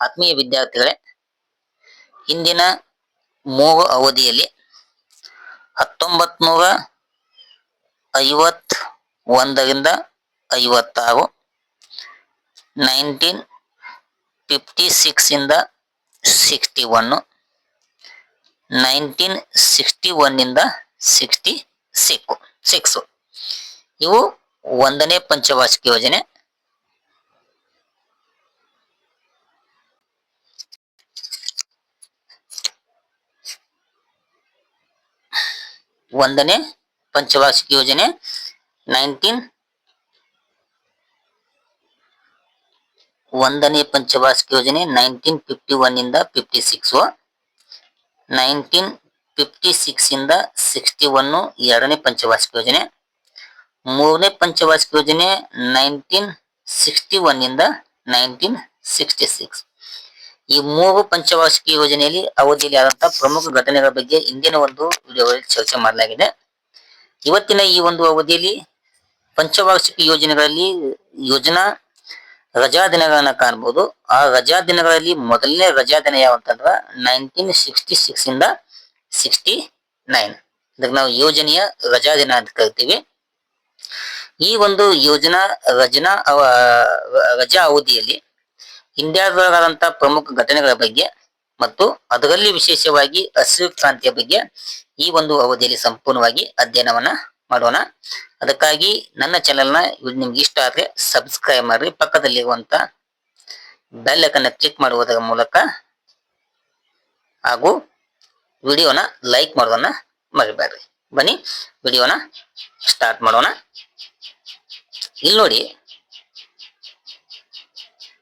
ಆತ್ಮೀಯ ವಿದ್ಯಾರ್ಥಿಗಳೇ, ಇಂದಿನ ಮೂರು ಅವಧಿಯಲ್ಲಿ ಹತ್ತೊಂಬತ್ ನೂರ ಐವತ್ ಒಂದರಿಂದ ಐವತ್ತಾರು ನೈನ್ಟೀನ್ ಫಿಫ್ಟಿ ಸಿಕ್ಸಿಂದ ಸಿಕ್ಸ್ಟಿ ಒನ್ನು ನೈನ್ಟೀನ್ ಸಿಕ್ಸ್ಟಿ ಒನ್ನಿಂದ ಸಿಕ್ಸ್ಟಿ ಸಿಕ್ಕು ಸಿಕ್ಸು. ಇವು ಒಂದನೇ ಪಂಚವಾರ್ಷಿಕ ಯೋಜನೆ. ಒಂದನೇ ಪಂಚವಾರ್ಷಿಕ ಯೋಜನೆ ನೈನ್ಟೀನ್ ಒಂದನೇ ಪಂಚವಾರ್ಷಿಕ ಯೋಜನೆ ನೈನ್ಟೀನ್ ಫಿಫ್ಟಿ ಒನ್ ಇಂದ fifty six nineteen fifty six ಇಂದ ಸಿಕ್ಸ್ಟಿ ಒನ್ ಎರಡನೇ ಪಂಚವಾರ್ಷಿಕ ಯೋಜನೆ. ಮೂರನೇ ಪಂಚವಾರ್ಷಿಕ ಯೋಜನೆ ನೈನ್ಟೀನ್ ಸಿಕ್ಸ್ಟಿ ಒನ್ ಇಂದ ನೈನ್ಟೀನ್ ಸಿಕ್ಸ್ಟಿ ಸಿಕ್ಸ್ ಈ ಮೂರು ಪಂಚವಾರ್ಷಿಕ ಯೋಜನೆಯಲ್ಲಿ ಅವಧಿಯಲ್ಲಿ ಆದಂತಹ ಪ್ರಮುಖ ಘಟನೆಗಳ ಬಗ್ಗೆ ಇಂದಿನ ಒಂದು ವಿಡಿಯೋದಲ್ಲಿ ಚರ್ಚೆ ಮಾಡಲಾಗಿದೆ. ಇವತ್ತಿನ ಈ ಒಂದು ಅವಧಿಯಲ್ಲಿ ಪಂಚವಾರ್ಷಿಕ ಯೋಜನೆಗಳಲ್ಲಿ ಯೋಜನಾ ರಜಾ ದಿನಗಳನ್ನ ಕಾಣಬಹುದು ಆ ರಜಾ ದಿನಗಳಲ್ಲಿ ಮೊದಲನೇ ರಜಾ ದಿನ ಯಾವಂತಂದ್ರ ನೈನ್ಟೀನ್ ಸಿಕ್ಸ್ಟಿ ಸಿಕ್ಸ್ ಇಂದ ಸಿಕ್ಸ್ಟಿ ನೈನ್ ಇದಕ್ಕೆ ನಾವು ಯೋಜನೆಯ ರಜಾ ದಿನ ಅಂತ ಕರಿತೀವಿ. ಈ ಒಂದು ಯೋಜನಾ ರಜನಾ ರಜಾ ಅವಧಿಯಲ್ಲಿ ಇಂಡಿಯಾದೊಳಗಾದಂತ ಪ್ರಮುಖ ಘಟನೆಗಳ ಬಗ್ಗೆ ಮತ್ತು ಅದರಲ್ಲಿ ವಿಶೇಷವಾಗಿ ಹಸಿರು ಕ್ರಾಂತಿಯ ಬಗ್ಗೆ ಈ ಒಂದು ಅವಧಿಯಲ್ಲಿ ಸಂಪೂರ್ಣವಾಗಿ ಅಧ್ಯಯನವನ್ನ ಮಾಡೋಣ. ಅದಕ್ಕಾಗಿ ನನ್ನ ಚಾನೆಲ್ನ ನಿಮ್ಗೆ ಇಷ್ಟ ಆದ್ರೆ ಸಬ್ಸ್ಕ್ರೈಬ್ ಮಾಡ್ರಿ. ಪಕ್ಕದಲ್ಲಿರುವಂತ ಬೆಲ್ ಐಕನ್ನ ಕ್ಲಿಕ್ ಮಾಡುವುದರ ಮೂಲಕ ಹಾಗೂ ವಿಡಿಯೋನ ಲೈಕ್ ಮಾಡೋದನ್ನ ಮರಿಬೇಡ್ರಿ. ಬನ್ನಿ ವಿಡಿಯೋನ ಸ್ಟಾರ್ಟ್ ಮಾಡೋಣ. ಇಲ್ಲಿ ನೋಡಿ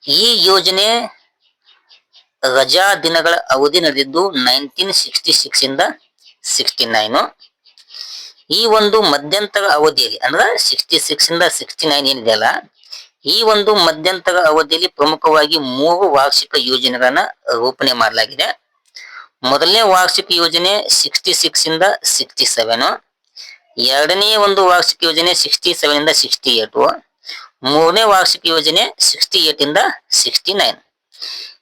ಈ ಯೋಜನೆ ರಜಾ ದಿನಗಳ ಅವಧಿ ನಡೆದಿದ್ದು ನೈನ್ಟೀನ್ ಸಿಕ್ಸ್ಟಿ ಸಿಕ್ಸ್ ಇಂದ ಸಿಕ್ಸ್ಟಿ ನೈನ್ ಈ ಒಂದು ಮಧ್ಯಂತರ ಅವಧಿಯಲ್ಲಿ ಅಂದ್ರೆ ಸಿಕ್ಸ್ಟಿ ಸಿಕ್ಸ್ ಇಂದ ಸಿಕ್ಸ್ಟಿ ನೈನ್ ಏನಿದೆಯಲ್ಲ ಈ ಒಂದು ಮಧ್ಯಂತರ ಅವಧಿಯಲ್ಲಿ ಪ್ರಮುಖವಾಗಿ ಮೂರು ವಾರ್ಷಿಕ ಯೋಜನೆಗಳನ್ನ ರೂಪಣೆ ಮಾಡಲಾಗಿದೆ. ಮೊದಲನೇ ವಾರ್ಷಿಕ ಯೋಜನೆ ಸಿಕ್ಸ್ಟಿ ಸಿಕ್ಸ್ ಇಂದ ಸಿಕ್ಸ್ಟಿ ಸೆವೆನ್ ಎರಡನೇ ಒಂದು ವಾರ್ಷಿಕ ಯೋಜನೆ ಸಿಕ್ಸ್ಟಿ ಸೆವೆನ್ ಇಂದ ಸಿಕ್ಸ್ಟಿ ಏಟ್ ಮೂರನೇ ವಾರ್ಷಿಕ ಯೋಜನೆ ಸಿಕ್ಸ್ಟಿ ಏಟ್ ಇಂದ ಸಿಕ್ಸ್ಟಿ ನೈನ್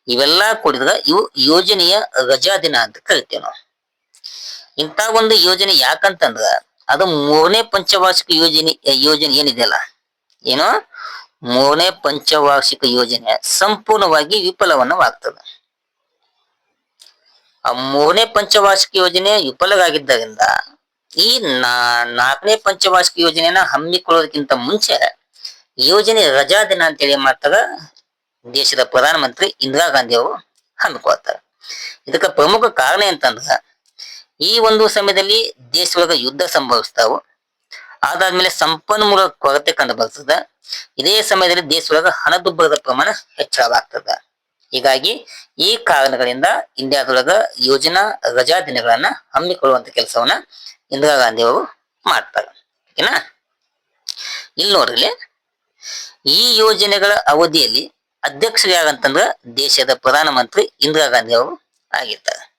ಇವೆಲ್ಲ ಕೊಡಿದ್ರ ಇವು ಯೋಜನೆಯ ರಜಾ ದಿನ ಅಂತ ಕರಿತೇವೆ ನಾವು. ಇಂಥ ಒಂದು ಯೋಜನೆ ಯಾಕಂತಂದ್ರ ಅದು ಮೂರನೇ ಪಂಚವಾರ್ಷಿಕ ಯೋಜನೆ ಯೋಜನೆ ಏನಿದೆಯಲ್ಲ ಏನು? ಮೂರನೇ ಪಂಚವಾರ್ಷಿಕ ಯೋಜನೆ ಸಂಪೂರ್ಣವಾಗಿ ವಿಫಲವನ್ನವಾಗ್ತದೆ ಆ ಮೂರನೇ ಪಂಚವಾರ್ಷಿಕ ಯೋಜನೆ ವಿಫಲವಾಗಿದ್ದರಿಂದ ಈ ನಾಲ್ಕನೇ ಪಂಚವಾರ್ಷಿಕ ಯೋಜನೆಯನ್ನ ಹಮ್ಮಿಕೊಳ್ಳೋದಕ್ಕಿಂತ ಮುಂಚೆ ಯೋಜನೆ ರಜಾ ದಿನ ಅಂತೇಳಿ ಮಾಡ್ತಾರ ದೇಶದ ಪ್ರಧಾನಮಂತ್ರಿ ಇಂದಿರಾ ಗಾಂಧಿ ಅವರು ಹಮ್ಮಿಕೊಳ್ತಾರೆ. ಇದಕ್ಕೆ ಪ್ರಮುಖ ಕಾರಣ ಅಂತಂದ್ರ ಈ ಒಂದು ಸಮಯದಲ್ಲಿ ದೇಶದೊಳಗ ಯುದ್ಧ ಸಂಭವಿಸ್ತಾವು. ಅದಾದ್ಮೇಲೆ ಸಂಪನ್ಮೂಲ ಕೊರತೆ ಕಂಡು ಬರ್ತದ. ಇದೇ ಸಮಯದಲ್ಲಿ ದೇಶದೊಳಗ ಹಣದುಬ್ಬರದ ಪ್ರಮಾಣ ಹೆಚ್ಚಳವಾಗ್ತದ. ಹೀಗಾಗಿ ಈ ಕಾರಣಗಳಿಂದ ಇಂಡಿಯಾದೊಳಗ ಯೋಜನಾ ರಜಾ ದಿನಗಳನ್ನ ಹಮ್ಮಿಕೊಳ್ಳುವಂತ ಕೆಲಸವನ್ನ ಇಂದಿರಾ ಗಾಂಧಿ ಅವರು ಮಾಡ್ತಾರೆ. ಓಕೆನಾ? ಇಲ್ಲಿ. ನೋಡ್ರಿ ಈ ಯೋಜನೆಗಳ ಅವಧಿಯಲ್ಲಿ ಅಧ್ಯಕ್ಷರಾಗಂತಂದ್ರ ದೇಶದ ಪ್ರಧಾನಮಂತ್ರಿ ಇಂದಿರಾ ಗಾಂಧಿ ಅವರು ಆಗಿರ್ತಾರೆ.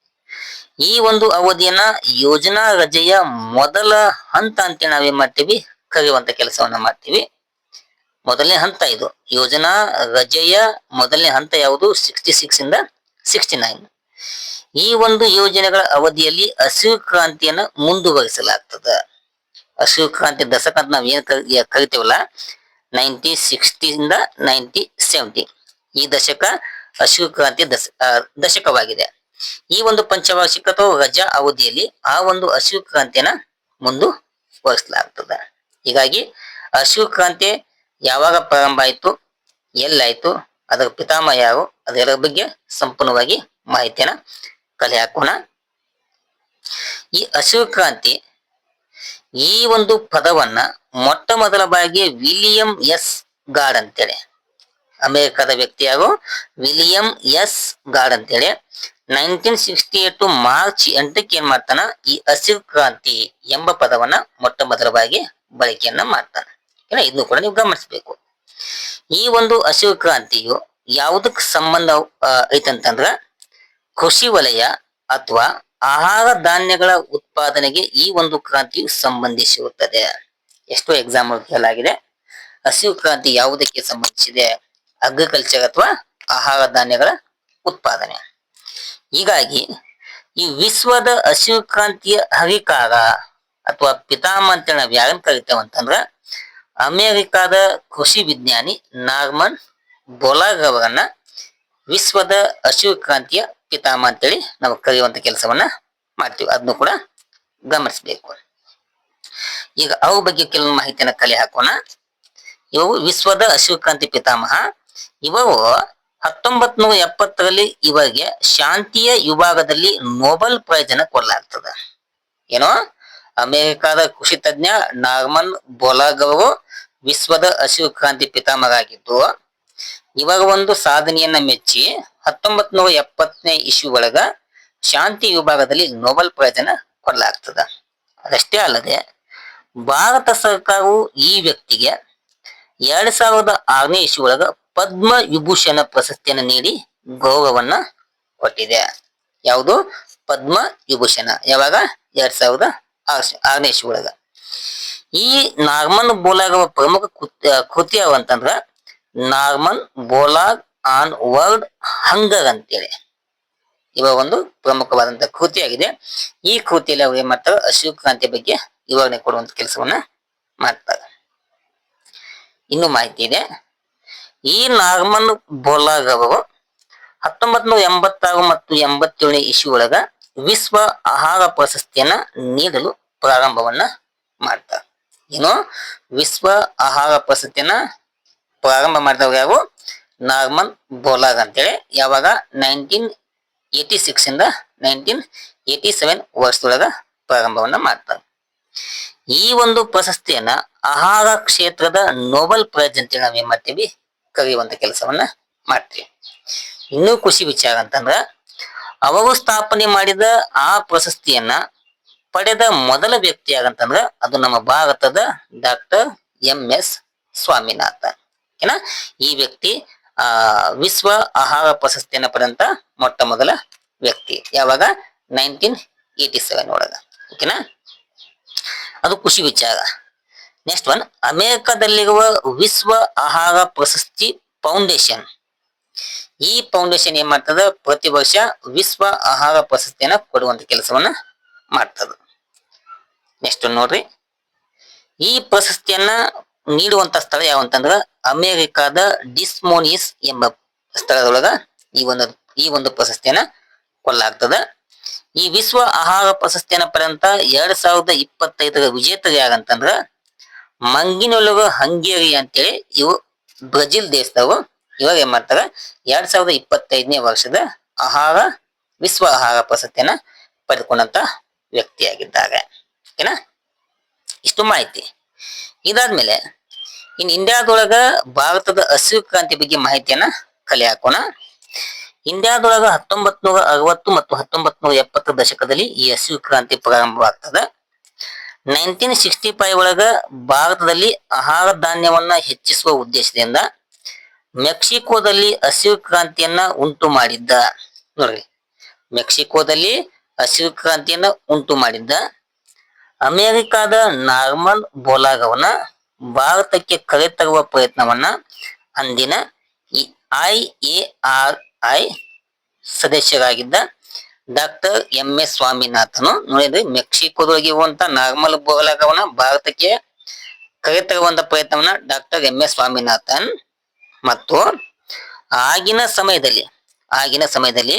ಈ ಒಂದು ಅವಧಿಯನ್ನ ಯೋಜನಾ ರಜೆಯ ಮೊದಲ ಹಂತ ಅಂತ ನಾವೇನ್ ಮಾಡ್ತೀವಿ? ಕರೆಯುವಂತ ಕೆಲಸವನ್ನ ಮಾಡ್ತೀವಿ. ಮೊದಲನೇ ಹಂತ ಇದು. ಯೋಜನಾ ರಜೆಯ ಮೊದಲನೇ ಹಂತ ಯಾವುದು? ಸಿಕ್ಸ್ಟಿ ಸಿಕ್ಸ್ ಇಂದ ಸಿಕ್ಸ್ಟಿ ನೈನ್ ಈ ಒಂದು ಯೋಜನೆಗಳ ಅವಧಿಯಲ್ಲಿ ಹಸಿರು ಕ್ರಾಂತಿಯನ್ನ ಮುಂದುವರಿಸಲಾಗ್ತದ. ಹಸಿರು ಕ್ರಾಂತಿ ದಶಕ ಅಂತ ನಾವ್ ಏನ್ ಕರಿ- ಕರಿತೇವಲ್ಲ? ನೈನ್ಟಿ ಸಿಕ್ಸ್ಟಿಯಿಂದ ನೈನ್ಟಿ ಸೆವೆಂಟಿ. ಈ ದಶಕ ಹಸಿರು ಕ್ರಾಂತಿ ದಶ ದಶಕವಾಗಿದೆ. ಈ ಒಂದು ಪಂಚವಾರ್ಷಿಕ ಅಥವಾ ರಜಾ ಅವಧಿಯಲ್ಲಿ ಆ ಒಂದು ಹಸಿರು ಕ್ರಾಂತಿಯನ್ನ ಮುಂದುವರಿಸಲಾಗ್ತದೆ ಹೀಗಾಗಿ ಹಸಿರು ಕ್ರಾಂತಿ ಯಾವಾಗ ಪ್ರಾರಂಭ ಆಯ್ತು, ಎಲ್ಲಾಯ್ತು, ಅದರ ಪಿತಾಮಹ ಯಾರು, ಅದರ ಬಗ್ಗೆ ಸಂಪೂರ್ಣವಾಗಿ ಮಾಹಿತಿಯನ್ನ ಕಲೆ ಹಾಕೋಣ. ಈ ಹಸಿರು ಕ್ರಾಂತಿ ಈ ಒಂದು ಪದವನ್ನ ಮೊಟ್ಟ ಮೊದಲ ಬಾರಿಗೆ ವಿಲಿಯಂ ಎಸ್ ಗಾರ್ಡ್ ಅಂತೇಳಿ. ಅಮೆರಿಕದ ವ್ಯಕ್ತಿಯಾಗು ವಿಲಿಯಂ ಎಸ್ ಗಾರ್ಡ್ ಅಂತೇಳಿ. ನೈನ್ಟೀನ್ ಸಿಕ್ಸ್ಟಿ ಏಟ್ ಮಾರ್ಚ್ ಎಂಟಕ್ಕೆ ಏನ್ ಮಾಡ್ತಾನ? ಈ ಹಸಿರು ಕ್ರಾಂತಿ ಎಂಬ ಪದವನ್ನ ಮೊಟ್ಟ ಮೊದಲ ಬಾರಿಗೆ ಬಳಕೆಯನ್ನ ಮಾಡ್ತಾನ. ಇದನ್ನು ಕೂಡ ನೀವು ಗಮನಿಸಬೇಕು. ಈ ಒಂದು ಹಸಿರು ಕ್ರಾಂತಿಯು ಯಾವುದಕ್ಕೆ ಸಂಬಂಧ ಐತಂತಂದ್ರ ಕೃಷಿ ವಲಯ ಅಥವಾ ಆಹಾರ ಧಾನ್ಯಗಳ ಉತ್ಪಾದನೆಗೆ ಈ ಒಂದು ಕ್ರಾಂತಿಯು ಸಂಬಂಧಿಸಿರುತ್ತದೆ. ಎಷ್ಟೋ ಎಕ್ಸಾಂಪಲ್ ಕೇಳಲಾಗಿದೆ. ಹಸಿವು ಕ್ರಾಂತಿ ಯಾವುದಕ್ಕೆ ಸಂಬಂಧಿಸಿದೆ? ಅಗ್ರಿಕಲ್ಚರ್ ಅಥವಾ ಆಹಾರ ಧಾನ್ಯಗಳ ಉತ್ಪಾದನೆ. ಹೀಗಾಗಿ ಈ ವಿಶ್ವದ ಹಸಿವು ಕ್ರಾಂತಿಯ ಹರಿಕಾರ ಅಥವಾ ಪಿತಾಮಂತ್ರಣ ವ್ಯಾಯಾಮ ಕರಿತೇವೆ ಅಂತಂದ್ರ ಅಮೆರಿಕಾದ ಕೃಷಿ ವಿಜ್ಞಾನಿ ನಾರ್ಮನ್ ಬೊಲಾಗ್ ಅವರನ್ನ ವಿಶ್ವದ ಹಸಿರು ಕ್ರಾಂತಿಯ ಪಿತಾಮ ಅಂತೇಳಿ ನಾವು ಕರೆಯುವಂತ ಕೆಲಸವನ್ನ ಮಾಡ್ತೀವಿ. ಅದನ್ನು ಕೂಡ ಗಮನಿಸಬೇಕು. ಈಗ ಅವು ಬಗ್ಗೆ ಕೆಲವು ಮಾಹಿತಿಯನ್ನ ಕಲೆ ಹಾಕೋಣ. ಇವು ವಿಶ್ವದ ಹಸಿರು ಕ್ರಾಂತಿ ಪಿತಾಮಹ. ಇವರು ಹತ್ತೊಂಬತ್ ನೂರ ಎಪ್ಪತ್ತರಲ್ಲಿ ಇವರಿಗೆ ಶಾಂತಿಯ ವಿಭಾಗದಲ್ಲಿ ನೋಬೆಲ್ ಪ್ರಯೋಜನ ಕೊಡಲಾಗ್ತದೆ. ಏನೋ? ಅಮೆರಿಕಾದ ಕೃಷಿ ತಜ್ಞ ನಾರ್ಮನ್ ಬೋಲಾಗ್ ವಿಶ್ವದ ಹಸಿರು ಕ್ರಾಂತಿ ಪಿತಾಮಹರಾಗಿದ್ದು. ಇವರ ಒಂದು ಸಾಧನೆಯನ್ನ ಮೆಚ್ಚಿ ಹತ್ತೊಂಬತ್ ನೂರ ಎಪ್ಪತ್ತನೇ ಇಶ್ಯೂ ಒಳಗ ಶಾಂತಿ ವಿಭಾಗದಲ್ಲಿ ನೊಬೆಲ್ ಪ್ರಯೋಜನ ಕೊಡಲಾಗ್ತದ. ಅದಷ್ಟೇ ಅಲ್ಲದೆ ಭಾರತ ಸರ್ಕಾರವು ಈ ವ್ಯಕ್ತಿಗೆ ಎರಡ್ ಸಾವಿರದ ಆರನೇ ಇಶ್ಯೂ ಒಳಗ ಪದ್ಮ ವಿಭೂಷಣ ಪ್ರಶಸ್ತಿಯನ್ನು ನೀಡಿ ಗೌರವವನ್ನ ಕೊಟ್ಟಿದೆ. ಯಾವುದು? ಪದ್ಮ ವಿಭೂಷಣ ಯಾವಾಗ? ಎರಡ್ ಸಾವಿರದ ಆರ್- ಆರನೇ ಇಶ್ಯೂ ಒಳಗ. ಈ ನಾರ್ಮನ್ ಬೋಲಾಗುವ ಪ್ರಮುಖ ಕೃತ್ಯ ಕೃತ್ಯ ಅಂತಂದ್ರ Norman Borlaug, on world hunger ಅಂತೇಳಿ ಇವ ಒಂದು ಪ್ರಮುಖವಾದಂತ ಕೃತಿಯಾಗಿದೆ. ಈ ಕೃತಿಯಲ್ಲಿ ಅವರು ಏನ್ ಮಾಡ್ತಾರೆ? ಹಸಿರು ಕ್ರಾಂತಿ ಬಗ್ಗೆ ವಿವರಣೆ ಕೊಡುವಂತ ಕೆಲಸವನ್ನ ಮಾಡ್ತಾರೆ. ಇನ್ನು ಮಾಹಿತಿ ಇದೆ. ಈ ನಾರ್ಮನ್ ಬೋಲಾಗ್ ಅವರು ಹತ್ತೊಂಬತ್ ನೂರ ಎಂಬತ್ತಾರು ಮತ್ತು ಎಂಬತ್ತೇಳನೇ ಇಶು ಒಳಗ ವಿಶ್ವ ಆಹಾರ ಪ್ರಶಸ್ತಿಯನ್ನ ನೀಡಲು ಪ್ರಾರಂಭವನ್ನ ಮಾಡ್ತಾರೆ. ಏನು? ವಿಶ್ವ ಆಹಾರ ಪ್ರಶಸ್ತಿಯನ್ನ ಪ್ರಾರಂಭ ಮಾಡಿದವರು ಯಾರು ನಾರ್ಮನ್ ಬೋಲಾಗ್ ಅಂತೇಳಿ. ಯಾವಾಗ? ನೈನ್ಟೀನ್ ಏಟಿ ಸಿಕ್ಸ್ ಇಂದ ನೈನ್ಟೀನ್ ಏಯ್ಟಿ ಸೆವೆನ್ ವರ್ಷದೊಳಗ ಪ್ರಾರಂಭವನ್ನ ಮಾಡ್ತಾರೆ. ಈ ಒಂದು ಪ್ರಶಸ್ತಿಯನ್ನ ಆಹಾರ ಕ್ಷೇತ್ರದ ನೋಬೆಲ್ ಪ್ರೈಸ್ ಅಂತೇಳಿ ನಾವು ಏನ್ ಮಾಡ್ತೀವಿ? ಕರೆಯುವಂತ ಕೆಲಸವನ್ನ ಮಾಡ್ತೀವಿ. ಇನ್ನೂ ಖುಷಿ ವಿಚಾರ ಅಂತಂದ್ರ, ಅವರು ಸ್ಥಾಪನೆ ಮಾಡಿದ ಆ ಪ್ರಶಸ್ತಿಯನ್ನ ಪಡೆದ ಮೊದಲ ವ್ಯಕ್ತಿ ಯಾರಂತಂದ್ರ ಅದು ನಮ್ಮ ಭಾರತದ ಡಾಕ್ಟರ್ ಎಂ ಎಸ್ ಸ್ವಾಮಿನಾಥನ್. ಓಕೆನಾ ಈ ವ್ಯಕ್ತಿ, ಆ, ವಿಶ್ವ ಆಹಾರ ಪ್ರಶಸ್ತಿಯನ್ನು ಪಡೆದಂತ ಮೊಟ್ಟ ಮೊದಲ ವ್ಯಕ್ತಿ. ಯಾವಾಗ? ನೈನ್ಟೀನ್ ಏಟಿ ಸೆವೆನ್ ಒಳಗ ಓಕೆನಾ ಅದು ಖುಷಿ ವಿಚಾರ ನೆಕ್ಸ್ಟ್ ಒನ್ ಅಮೆರಿಕದಲ್ಲಿರುವ ವಿಶ್ವ ಆಹಾರ ಪ್ರಶಸ್ತಿ ಫೌಂಡೇಶನ್. ಈ ಫೌಂಡೇಶನ್ ಏನ್ ಮಾಡ್ತದ? ಪ್ರತಿ ವರ್ಷ ವಿಶ್ವ ಆಹಾರ ಪ್ರಶಸ್ತಿಯನ್ನ ಕೊಡುವಂತ ಕೆಲಸವನ್ನ ಮಾಡ್ತದ. ನೆಕ್ಸ್ಟ್ ನೋಡ್ರಿ. ಈ ಪ್ರಶಸ್ತಿಯನ್ನ ನೀಡುವಂತ ಸ್ಥಳ ಯಾವಂತಂದ್ರ ಅಮೆರಿಕಾದ ಡಿಸ್ಮೋನಿಸ್ ಎಂಬ ಸ್ಥಳದೊಳಗ ಈ ಒಂದು ಈ ಒಂದು ಪ್ರಶಸ್ತಿಯನ್ನ ಕೊಲ್ಲಾಗ್ತದ ಈ ವಿಶ್ವ ಆಹಾರ ಪ್ರಶಸ್ತಿಯನ್ನ ಪಡೆದಂತ ಎರಡ್ ಸಾವಿರದ ಇಪ್ಪತ್ತೈದರ ವಿಜೇತರು ಯಾರಂತಂದ್ರ ಮಂಗಿನೊಳಗ ಹಂಗೇರಿ ಅಂತೇಳಿ ಇವು ಬ್ರೆಜಿಲ್ ದೇಶದವರು ಇವಾಗ ಏನ್ ಮಾಡ್ತಾರ ಎರಡ್ ಸಾವಿರದ ಇಪ್ಪತ್ತೈದನೇ ವರ್ಷದ ಆಹಾರ, ವಿಶ್ವ ಆಹಾರ ಪ್ರಶಸ್ತಿಯನ್ನ ಪಡೆದುಕೊಂಡಂತ ವ್ಯಕ್ತಿಯಾಗಿದ್ದಾರೆ. ಓಕೆನಾ? ಇಷ್ಟು ಮಾಹಿತಿ. ಇದಾದ್ಮೇಲೆ ಇನ್ ಇಂಡಿಯಾದೊಳಗ ಭಾರತದ ಹಸಿರು ಕ್ರಾಂತಿ ಬಗ್ಗೆ ಮಾಹಿತಿಯನ್ನ ಕಲೆ ಹಾಕೋಣ. ಇಂಡಿಯಾದೊಳಗ ಹತ್ತೊಂಬತ್ ನೂರ ಅರವತ್ತು ಮತ್ತು ಹತ್ತೊಂಬತ್ ನೂರ ಎಪ್ಪತ್ತರ ದಶಕದಲ್ಲಿ ಈ ಹಸಿರು ಕ್ರಾಂತಿ ಪ್ರಾರಂಭವಾಗ್ತದ ನೈನ್ಟೀನ್ ಸಿಕ್ಸ್ಟಿ ಫೈವ್ ಒಳಗ ಭಾರತದಲ್ಲಿ ಆಹಾರ ಧಾನ್ಯವನ್ನ ಹೆಚ್ಚಿಸುವ ಉದ್ದೇಶದಿಂದ ಮೆಕ್ಸಿಕೋದಲ್ಲಿ ಹಸಿರು ಕ್ರಾಂತಿಯನ್ನ ಉಂಟು ಮಾಡಿದ್ದ. ನೋಡ್ರಿ, ಮೆಕ್ಸಿಕೋದಲ್ಲಿ ಹಸಿರು ಕ್ರಾಂತಿಯನ್ನ ಉಂಟು ಮಾಡಿದ್ದ. ಅಮೆರಿಕಾದ ನಾರ್ಮನ್ ಬೋಲಾಗವನ್ನ ಭಾರತಕ್ಕೆ ಕರೆತರುವ ಪ್ರಯತ್ನವನ್ನ ಅಂದಿನ ಐ ಎ ಆರ್ ಐ ಸದಸ್ಯರಾಗಿದ್ದ ಡಾಕ್ಟರ್ ಎಂ ಎಸ್ ಸ್ವಾಮಿನಾಥನು ನೋಡಿದ್ರೆ, ಮೆಕ್ಸಿಕೋದೊಳಗೆ ಇರುವಂತ ನಾರ್ಮಲ್ ಬೋಲಾಗವನ್ನ ಭಾರತಕ್ಕೆ ಕರೆತರುವಂತ ಪ್ರಯತ್ನವನ್ನ ಡಾಕ್ಟರ್ ಎಂ ಎಸ್ ಸ್ವಾಮಿನಾಥನ್ ಮತ್ತು ಆಗಿನ ಸಮಯದಲ್ಲಿ ಆಗಿನ ಸಮಯದಲ್ಲಿ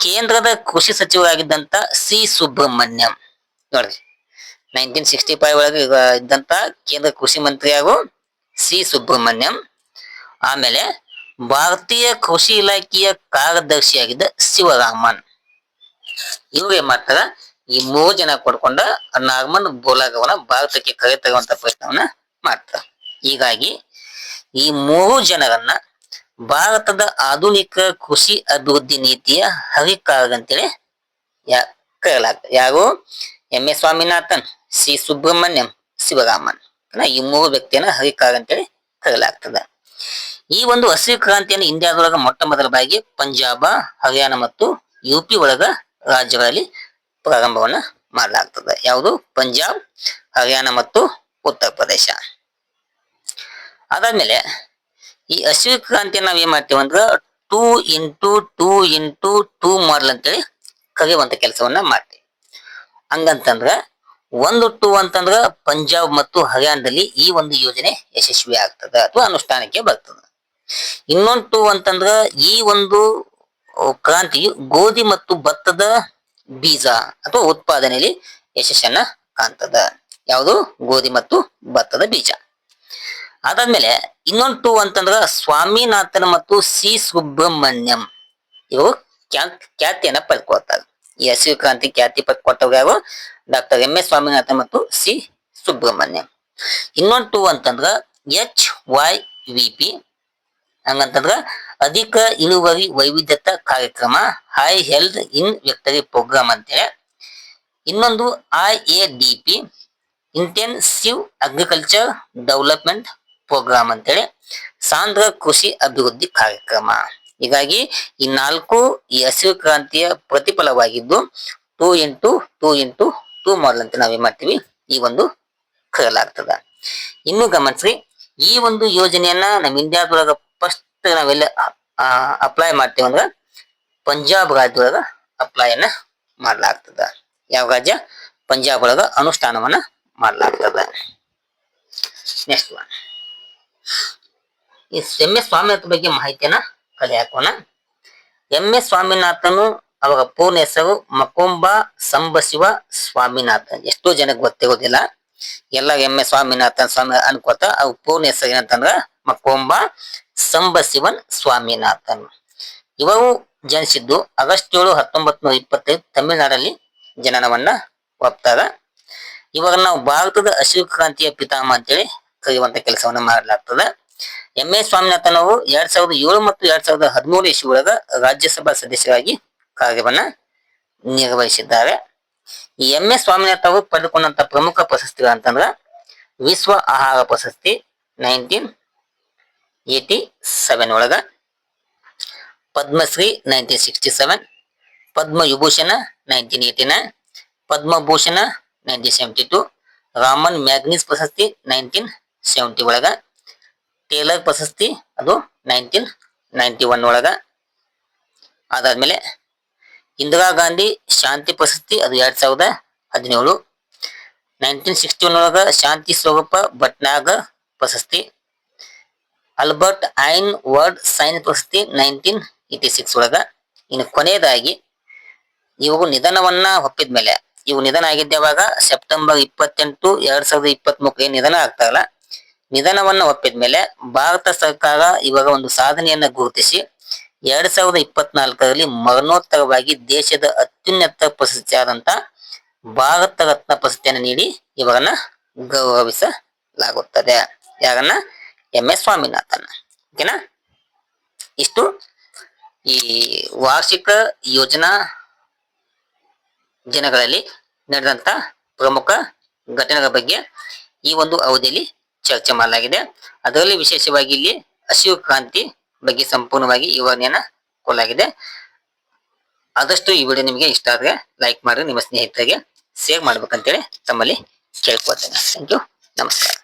ಕೇಂದ್ರದ ಕೃಷಿ ಸಚಿವರಾಗಿದ್ದಂತ ಸಿ ಸುಬ್ರಹ್ಮಣ್ಯಂ ನೋಡ್ರಿ. ನೈನ್ಟೀನ್ ಸಿಕ್ಸ್ಟಿ ಫೈವ್ ಒಳಗೆ ಇದ್ದಂತ ಕೇಂದ್ರ ಕೃಷಿ ಮಂತ್ರಿ ಹಾಗೂ ಸಿ ಸುಬ್ರಹ್ಮಣ್ಯಂ. ಆಮೇಲೆ ಭಾರತೀಯ ಕೃಷಿ ಇಲಾಖೆಯ ಕಾರ್ಯದರ್ಶಿಯಾಗಿದ್ದ ಶಿವರಾಮನ್. ಇವ್ರು ಏನ್ ಮಾಡ್ತಾರ? ಈ ಮೂರು ಜನ ಕೊಡ್ಕೊಂಡ ನಾರ್ಮನ್ ಬೋಲಾಗ್ ಭಾರತಕ್ಕೆ ಕರೆತರುವಂತ ಪ್ರಯತ್ನವನ್ನ ಮಾಡ್ತಾರ. ಹೀಗಾಗಿ ಈ ಮೂರು ಜನರನ್ನ ಭಾರತದ ಆಧುನಿಕ ಕೃಷಿ ಅಭಿವೃದ್ಧಿ ನೀತಿಯ ಹರಿಕಾರ ಅಂತೇಳಿ ಯಾ ಕರೆಯಲಾಗ್ತದೆ. ಯಾರು? M S Swaminathan. C Subramaniam Sivaraman. ಈ ಮೂರು ವ್ಯಕ್ತಿಯನ್ನ ಹರಿಕಾರ ಅಂತೇಳಿ ಕರೆಯಲಾಗ್ತದೆ. ಈ ಒಂದು ಹಸಿರು ಕ್ರಾಂತಿಯನ್ನು ಇಂಡಿಯಾದೊಳಗ ಮೊಟ್ಟ ಮೊದಲ ಬಾರಿಗೆ ಪಂಜಾಬ, ಹರಿಯಾಣ ಮತ್ತು ಯು ಪಿ ಒಳಗ ರಾಜ್ಯಗಳಲ್ಲಿ ಪ್ರಾರಂಭವನ್ನ ಮಾಡಲಾಗ್ತದೆ. ಯಾವುದು? ಪಂಜಾಬ್, ಹರಿಯಾಣ ಮತ್ತು ಉತ್ತರ ಪ್ರದೇಶ. ಅದಾದ್ಮೇಲೆ ಈ ಹಸಿರು ಕ್ರಾಂತಿಯನ್ನ ನಾವ್ ಏನ್ ಮಾಡ್ತೀವಿ ಅಂದ್ರೆ two into two into two model ಅಂತೇಳಿ ಕರೆಯುವಂತ ಕೆಲಸವನ್ನ ಮಾಡ್ತೀವಿ. ಹಂಗಂತಂದ್ರ ಒಂದು ಟು ಅಂತಂದ್ರ ಪಂಜಾಬ್ ಮತ್ತು ಹರಿಯಾಣದಲ್ಲಿ ಈ ಒಂದು ಯೋಜನೆ ಯಶಸ್ವಿ ಆಗ್ತದ ಅಥವಾ ಅನುಷ್ಠಾನಕ್ಕೆ ಬರ್ತದ. ಇನ್ನೊಂದು ಟು ಅಂತಂದ್ರ ಈ ಒಂದು ಕ್ರಾಂತಿಯು ಗೋಧಿ ಮತ್ತು ಭತ್ತದ ಬೀಜ ಅಥವಾ ಉತ್ಪಾದನೆಯಲ್ಲಿ ಯಶಸ್ಸನ್ನ ಕಾಣ್ತದ. ಯಾವುದು? ಗೋಧಿ ಮತ್ತು ಭತ್ತದ ಬೀಜ. ಅದಾದ್ಮೇಲೆ ಇನ್ನೊಂದು ಟು ಅಂತಂದ್ರ ಸ್ವಾಮಿನಾಥನ್ ಮತ್ತು ಸಿ ಸುಬ್ರಹ್ಮಣ್ಯಂ. ಇವು ಖ್ಯಾತ್ ಖ್ಯಾತಿಯನ್ನ ಪಡ್ಕೊಳ್ತಾರೆ. ಈ ಹಸಿರು ಕ್ರಾಂತಿ ಖ್ಯಾತಿ ಪಡ್ಕೊಟ್ಟವ್ರು ಯಾರು? ಡಾಕ್ಟರ್ ಎಂ ಎಸ್ ಸ್ವಾಮಿನಾಥನ್ ಮತ್ತು ಸಿ ಸುಬ್ರಹ್ಮಣ್ಯಂ. ಇನ್ನೊಂದು ಟೂ ಅಂತಂದ್ರ ಎಚ್ ವೈ ವಿ ಪಿ ಹಂಗಂತಂದ್ರ ಅಧಿಕ ಇಳುವರಿ ವೈವಿಧ್ಯತಾ ಕಾರ್ಯಕ್ರಮ ಹೈ ಹೆಲ್ತ್ ಇನ್ ವ್ಯಕ್ತರಿ ಪ್ರೋಗ್ರಾಮ್ ಅಂತೇಳಿ. ಇನ್ನೊಂದು I A D P intensive agriculture development programme ಅಂತೇಳಿ. ಸಾಂದ್ರ ಕೃಷಿ ಅಭಿವೃದ್ಧಿ ಕಾರ್ಯಕ್ರಮ. ಹೀಗಾಗಿ ಈ ನಾಲ್ಕು ಈ ಹಸಿರು ಕ್ರಾಂತಿಯ ಪ್ರತಿಫಲವಾಗಿದ್ದು two into two into two model ಅಂತ ನಾವೇನ್ ಮಾಡ್ತೀವಿ? ಈ ಒಂದು ಕರೆಯಲಾಗ್ತದ ಇನ್ನು ಗಮನಿಸ್ರಿ, ಈ ಒಂದು ಯೋಜನೆಯನ್ನ ನಮ್ಮ ಇಂಡಿಯಾದೊಳಗ ಫಸ್ಟ್ ನಾವೆಲ್ಲ ಅಪ್ಲೈ ಮಾಡ್ತೀವಿ ಅಂದ್ರೆ ಪಂಜಾಬ್ ರಾಜ್ಯದೊಳಗ ಅಪ್ಲೈನ ಮಾಡ್ಲಾಗ್ತದ. ಯಾವ ರಾಜ್ಯ? ಪಂಜಾಬ್ ಒಳಗ ಅನುಷ್ಠಾನವನ್ನ ಮಾಡ್ಲಾಗ್ತದ. ನೆಕ್ಸ್ಟ್ ಒನ್ ಈ ಎಂ ಎಸ್ ಸ್ವಾಮಿನಾಥನ್ ಬಗ್ಗೆ ಮಾಹಿತಿಯನ್ನ ಕಲೆ ಹಾಕೋಣ. ಎಂ ಎಸ್ ಸ್ವಾಮಿನಾಥನು ಅವರ ಪೂರ್ಣ ಹೆಸರು ಮಕೊಂಬ ಸಂಬಸಿವ ಸ್ವಾಮಿನಾಥನ್. ಎಷ್ಟೋ ಜನಕ್ಕೆ ಗೊತ್ತಿರೋದಿಲ್ಲ ಎಲ್ಲ ಎಂ ಎ ಸ್ವಾಮಿನಾಥನ್ ಸ್ವಾಮಿ ಅನ್ಕೋತ ಅವ್ರ ಪೂರ್ಣ ಹೆಸರು ಏನಂತಂದ್ರ ಮಕೊಂಬ ಸಂಬಸಿವನ್ ಸ್ವಾಮಿನಾಥನ್. ಇವರು ಜನಿಸಿದ್ದು ಆಗಸ್ಟ್ ಏಳು ಹತ್ತೊಂಬತ್ ನೂರ ಇಪ್ಪತ್ತೈದು ತಮಿಳುನಾಡಲ್ಲಿ ಜನನವನ್ನ ಒಪ್ತಾರ ಇವಾಗ ನಾವು ಭಾರತದ ಹಸಿರು ಕ್ರಾಂತಿಯ ಪಿತಾಮಹ ಅಂತೇಳಿ ಕರೆಯುವಂತ ಕೆಲಸವನ್ನ ಮಾಡಲಾಗ್ತದೆ. ಎಂ ಎ ಸ್ವಾಮಿನಾಥನ್ ಅವರು ಎರಡ್ ಸಾವಿರದ ಏಳು ಮತ್ತು ಎರಡ್ ಸಾವಿರದ ಹದಿಮೂರು ಇಸ್ವಿ ಒಳಗ ರಾಜ್ಯಸಭಾ ಸದಸ್ಯರಾಗಿ ಕಾರ್ಯವನ್ನ ನಿರ್ವಹಿಸಿದ್ದಾರೆ. ಎಂ ಎಸ್ ಸ್ವಾಮಿನಾಥ್ ಅವರು ಪಡೆದುಕೊಂಡಂತ ಪ್ರಮುಖ ಪ್ರಶಸ್ತಿಗಳು ಅಂತಂದ್ರ ವಿಶ್ವ ಆಹಾರ ಪ್ರಶಸ್ತಿ ನೈನ್ಟೀನ್ ಏಟಿ ಸೆವೆನ್ ಒಳಗ, Padma Shri nineteen sixty seven Padma Vibhushan nineteen eighty nine, Padma Bhushan nineteen seventy two, Ramon Magsaysay ಪ್ರಶಸ್ತಿ ನೈನ್ಟೀನ್ ಸೆವೆಂಟಿ ಒಳಗ, ಟೇಲರ್ ಪ್ರಶಸ್ತಿ ಅದು ನೈನ್ಟೀನ್ ನೈಂಟಿ ಒನ್ ಒಳಗ. ಅದಾದ್ಮೇಲೆ ಇಂದಿರಾ ಗಾಂಧಿ ಶಾಂತಿ ಪ್ರಶಸ್ತಿ ಅದು ಎರಡ್ ಸಾವಿರದ ಹದಿನೇಳು. ನೈನ್ಟೀನ್ ಸಿಕ್ಸ್ಟಿ ಒನ್ ಒಳಗ ಶಾಂತಿ ಸ್ವರೂಪ ಭಟ್ನಾಗ ಪ್ರಶಸ್ತಿ. ಅಲ್ಬರ್ಟ್ ಐನ್ ವರ್ಡ್ ಸೈನ್ ಪ್ರಶಸ್ತಿ ನೈನ್ಟೀನ್ ಏಟಿ ಸಿಕ್ಸ್ ಒಳಗ. ಇನ್ನು ಕೊನೆಯದಾಗಿ ಇವು ನಿಧನವನ್ನ ಒಪ್ಪಿದ್ಮೇಲೆ, ಇವು ನಿಧನ ಆಗಿದ್ದ ಯಾವಾಗ? ಸೆಪ್ಟೆಂಬರ್ ಇಪ್ಪತ್ತೆಂಟು ಎರಡ್ ಸಾವಿರದ ಇಪ್ಪತ್ತ್ ಮೂರಕ್ಕೆ ನಿಧನ ಆಗ್ತಾರಲ್ಲ? ನಿಧನವನ್ನ ಒಪ್ಪಿದ್ಮೇಲೆ ಭಾರತ ಸರ್ಕಾರ ಇವಾಗ ಒಂದು ಸಾಧನೆಯನ್ನ ಗುರುತಿಸಿ ಎರಡ್ ಸಾವಿರದ ಇಪ್ಪತ್ನಾಲ್ಕರಲ್ಲಿ ಮರಣೋತ್ತರವಾಗಿ ದೇಶದ ಅತ್ಯುನ್ನತ ಪ್ರಶಸ್ತಿ ಆದಂತ ಭಾರತ ರತ್ನ ಪ್ರಶಸ್ತಿಯನ್ನು ನೀಡಿ ಇವರನ್ನ ಗೌರವಿಸಲಾಗುತ್ತದೆ. ಯಾರನ್ನ? ಎಂ. ಎಸ್. ಸ್ವಾಮಿನಾಥನ್. ಓಕೆನಾ ಇಷ್ಟು. ಈ ವಾರ್ಷಿಕ ಯೋಜನಾ ದಿನಗಳಲ್ಲಿ ನಡೆದಂತ ಪ್ರಮುಖ ಘಟನೆಗಳ ಬಗ್ಗೆ ಈ ಒಂದು ಅವಧಿಯಲ್ಲಿ ಚರ್ಚೆ ಮಾಡಲಾಗಿದೆ. ಅದರಲ್ಲಿ ವಿಶೇಷವಾಗಿ ಇಲ್ಲಿ ಹಸಿರು ಕ್ರಾಂತಿ ಬಗ್ಗೆ ಸಂಪೂರ್ಣವಾಗಿ ವಿವರಣೆಯನ್ನ ಕೊಡಲಾಗಿದೆ. ಆದಷ್ಟು ಈ ವಿಡಿಯೋ ನಿಮಗೆ ಇಷ್ಟ ಆದ್ರೆ ಲೈಕ್ ಮಾಡಿ ನಿಮ್ಮ ಸ್ನೇಹಿತರಿಗೆ ಶೇರ್ ಮಾಡ್ಬೇಕಂತೇಳಿ ತಮ್ಮಲ್ಲಿ ಕೇಳ್ಕೊಳ್ತೇನೆ. ಥ್ಯಾಂಕ್ ಯು ನಮಸ್ಕಾರ.